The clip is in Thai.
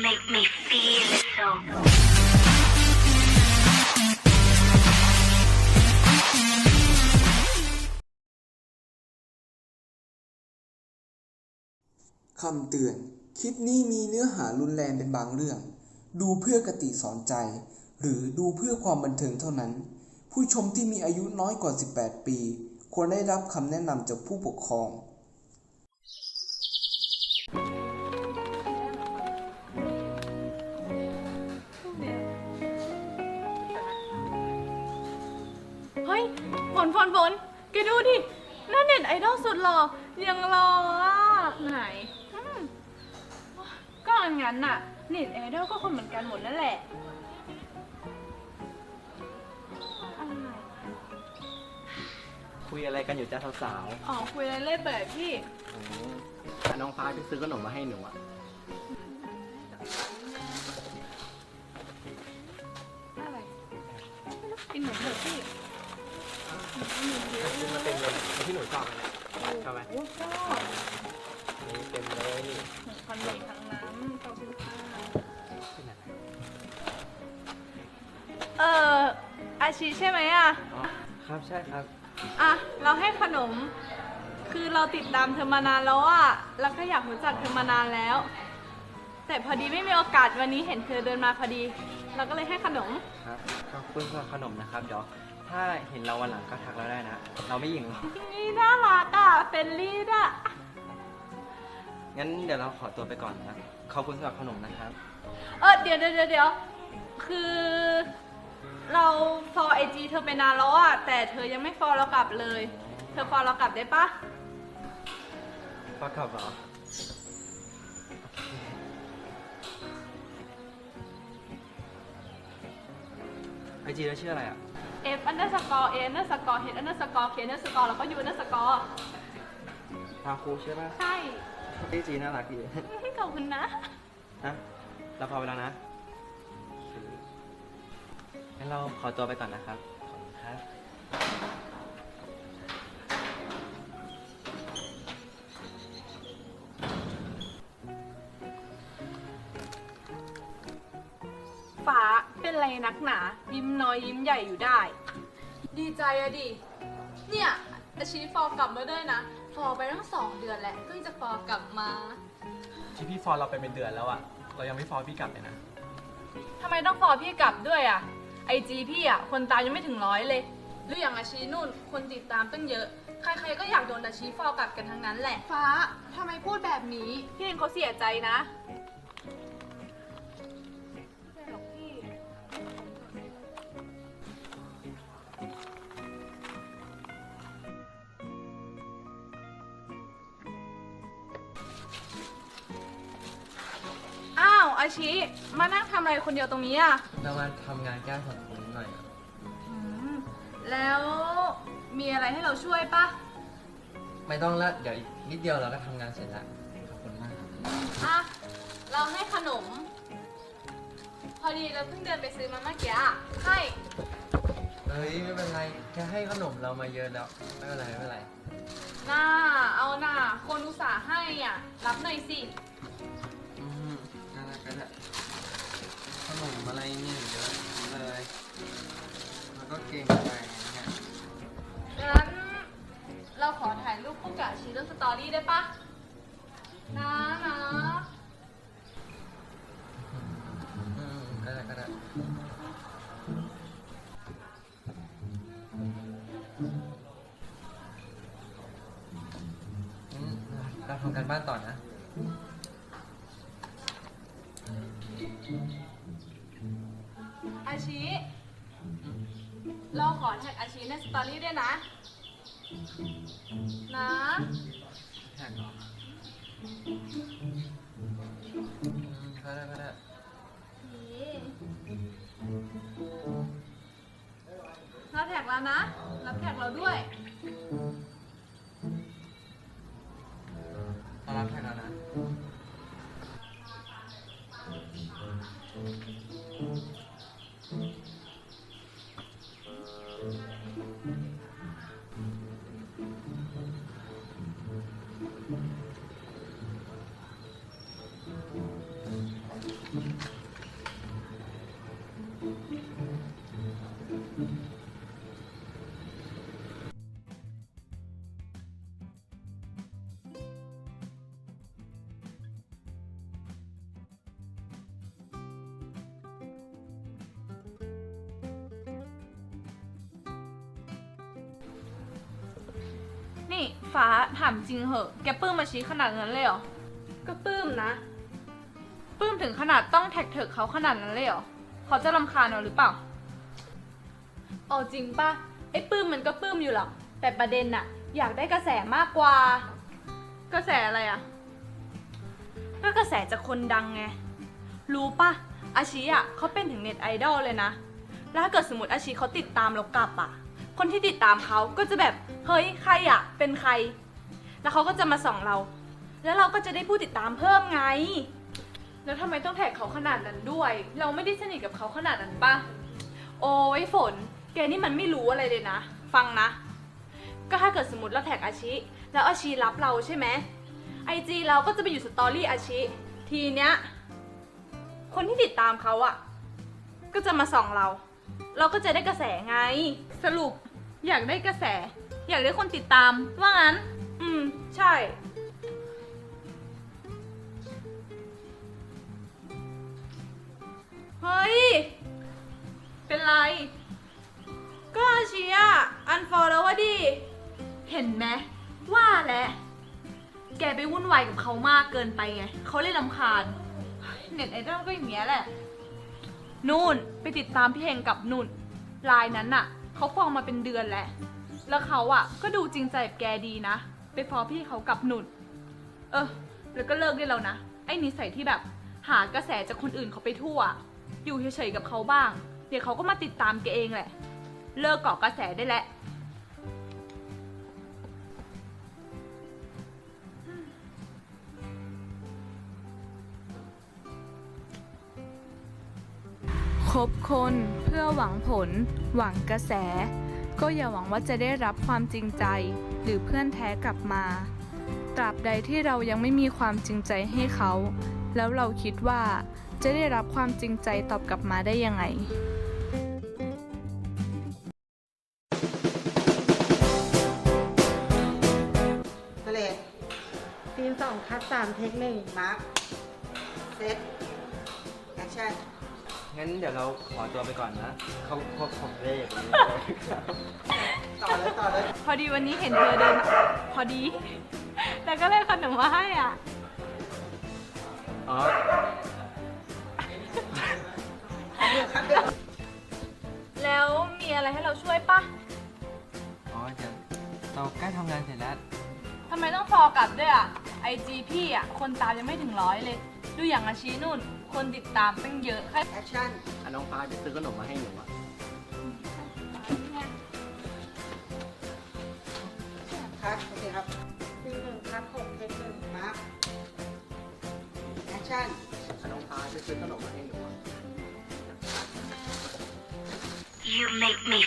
make me feel so. คำเตือน คลิปนี้มีเนื้อหารุนแรงเป็นบางเรื่อง ดูเพื่อกติสอนใจ หรือดูเพื่อความบันเทิงเท่านั้น ผู้ชมที่มีอายุน้อยกว่า 18 ปี ควรได้รับคำแนะนำจากผู้ปกครอง ยฝนฝนฝนแกดูดิหน้าเน็ตไอดอลสุดหล่อยังรออะไหนอืมก็อันงั้นน่ะเน็ตไอดอลก็คนเหมือนกันหมดนั่นแหละอะไรคุยอะไรกันอยู่จ้าสาวอ๋อคุยอะไรเล่นแบบพี่ๆอ๋อพาน้องฟ้าไปซื้อขนมมาให้หนูอะ อะไรไม่รู้กินหนูเถอะพี่ ซื้อมาเต็มเลยเอาที่หนูชอบเลยชอบไหมโอ้ชอบนี่เต็มเลยนี่คอนเนทั้งนั้นขอบคุณค่ะเป็นอะไรเอออาชีใช่ไหมอะอ๋อครับใช่ครับ อะ เราให้ขนม คือเราติดตามเธอมานานแล้วอะ แล้วก็อยากรู้จักเธอมานานแล้ว แต่พอดีไม่มีโอกาสวันนี้เห็นเธอเดินมาพอดี เราก็เลยให้ขนม ครับ ขอบคุณสำหรับขนมนะครับเดี๋ยว ถ้าเห็นเราวันหลังก็ทักเราได้นะ เราไม่หยิงหรอกนี่น่ารักอะเฟรนลี่อะ งั้นเดี๋ยวเราขอตัวไปก่อนนะขอบคุณสำหรับขนมนะครับ เออเดี๋ยวเดี๋ยวเดี๋ยวเดี๋ยวคือ เราฟอไอจีเธอไปนานแล้วอะ แต่เธอยังไม่ฟอเรากลับเลย เธอฟอเรากลับได้ปะฟักขับเหรอ ไอจีแล้วชื่ออะไรอะ F underscore A underscore H underscore K underscore แล้วก็ U underscore พาครูใช่ป่ะใช่ไอจีน่ารักดีขอบคุณนะนะเราพอไปแล้วนะงั้นเราขอตัวไปก่อนนะครับ เป็นไรนักหนา ยิ้มน้อยยิ้มใหญ่อยู่ได้ ดีใจอะดิ เนี่ยอาชีฟอร์กลับมาด้วยนะ ฟอร์ไปตั้งสองเดือนแล้วเพิ่งจะฟอร์กลับมาที่พี่ฟอร์เราไปเป็นเดือนแล้วอะเรายังไม่ฟอร์พี่กลับเลยนะทำไมต้องฟอร์พี่กลับด้วยอะไอจีพี่อะคนตามยังไม่ถึงร้อยเลย หรืออย่างอาชีนุ่นคนติดตามตั้งเยอะ ใครๆก็อยากโดนอาชีฟอร์กลับกันทั้งนั้นแหละ ฟ้าทำไมพูดแบบนี้ พี่เองเขาเสียใจนะ ชิ มานั่งทำอะไรคนเดียวตรงนี้อะเรามาทำงานแก้สังคมหน่อยอะอืมแล้วมีอะไรให้เราช่วยปะไม่ต้องละเดี๋ยวอีกนิดเดียวเราก็ทำงานเสร็จแล้วขอบคุณมากครับอะ เราให้ขนม พอดีเราเพิ่งเดินไปซื้อมาเมื่อกี้อะให้เฮ้ยไม่เป็นไรแค่ให้ขนมเรามาเยอะแล้วไม่เป็นไรไม่เป็นไรน่าเอาน่าคนอุตส่าห์ให้อะ รับหน่อยสิ นมอะไรเนี่ยเยอะเลยแล้วก็เก่งไปเนี่ยงั้นเราขอถ่ายรูปคู่กับชีเรื่องสตอรี่ได้ปะนะนะอืมก็ได้ก็ได้อืมเราทำกันบ้านต่อ สตอรี่ด้วยนะ นะแท็กเหรออืมก็ได้ก็ได้เราแท็กแล้วนะ รับแท็กเราด้วย ฟ้าถามจริงเหอะ แกปลื้มมาชี้ขนาดนั้นเลยเหรอ ก็ปลื้มนะ ปลื้มถึงขนาดต้องแท็กเถิกเขาขนาดนั้นเลยเหรอ เขาจะรำคาญเราหรือเปล่า เอาจริงป่ะ ไอ้ปลื้มมันก็ปลื้มอยู่หรอก แต่ประเด็นน่ะ อยากได้กระแสมากกว่า กระแสอะไรอะก็กระแสจากคนดังไง รู้ป่ะ อาชีอะเขาเป็นถึงเน็ตไอดอลเลยนะ แล้วถ้าเกิดสมมติอาชีเขาติดตามเรากลับอะ คนที่ติดตามเขาก็จะแบบเฮ้ยใครอะเป็นใคร แล้วเขาก็จะมาส่องเรา แล้วเราก็จะได้ผู้ติดตามเพิ่มไง แล้วทำไมต้องแท็กเขาขนาดนั้นด้วย เราไม่ได้สนิทกับเขาขนาดนั้นปะโอ้ยฝน แกนี่มันไม่รู้อะไรเลยนะ ฟังนะ ก็ถ้าเกิดสมมติเราแท็กอาชิ แล้วอาชีรับเราใช่ไหมไอจีเราก็จะไปอยู่สตอรี่อาชิ ทีเนี้ยคนที่ติดตามเขาอะก็จะมาส่องเรา เราก็จะได้กระแสไง สรุปอยากได้กระแส อยากได้คนติดตาม ว่างั้น อืม ใช่ เฮ้ย เป็นไร ก็อาชีอะอันฟอลแล้ววะดิ เห็นไหมว่าแหละ แกไปวุ่นวายกับเขามากเกินไปไง เขาเลยลำคาญ เน็ตไอดอลก็อย่างเงี้ยแหละ นู่นไปติดตามพี่เฮงกับนุ่นลายนั้นน่ะเขาฟองมาเป็นเดือนแล้ว แล้วเขาอะก็ดูจริงใจกับแกดีนะ ไปฟอพี่เขากับนุ่น เออ แล้วก็เลิกได้แล้วนะ ไอ้นิสัยที่แบบหากระแสจากคนอื่นเขาไปทั่ว อยู่เฉยๆกับเขาบ้าง เดี๋ยวเขาก็มาติดตามแกเองแหละ เลิกเกาะกระแสได้แล้ว คบคนเพื่อหวังผล หวังกระแส ก็อย่าหวังว่าจะได้รับความจริงใจ หรือเพื่อนแท้กลับมา ตราบใดที่เรายังไม่มีความจริงใจให้เขา แล้วเราคิดว่าจะได้รับความจริงใจตอบกลับมาได้ยังไงทะเลซีนสองคัดสามเทคหนึ่งมาร์คเซตแอคชั่น งั้นเดี๋ยวเราขอตัวไปก่อนนะ เขาเขาเขาเลขต่อเลยต่อเลยพอดีวันนี้เห็นเธอเดินมาพอดี แต่ก็เลยขนมมาให้อะ อ๋อแล้วมีอะไรให้เราช่วยปะอ๋อเดี๋ยวเราใกล้ทำงานเสร็จแล้วทำไมต้องฟอลกลับด้วยอะ ไอจีพี่อะ คนตามยังไม่ถึงร้อยเลย ดูอย่างอาชีนุ่น คนติดตามเป็นเยอะแค่แอคชั่นอะน้องฟ้าจะซื้อขนมมาให้หนูอะคัดโอเคครับซีนหนึ่งคัดหกเทคหนึ่งมาร์คแอคชั่นอะน้องฟ้าจะซื้อขนมมาให้หนูอะ You make me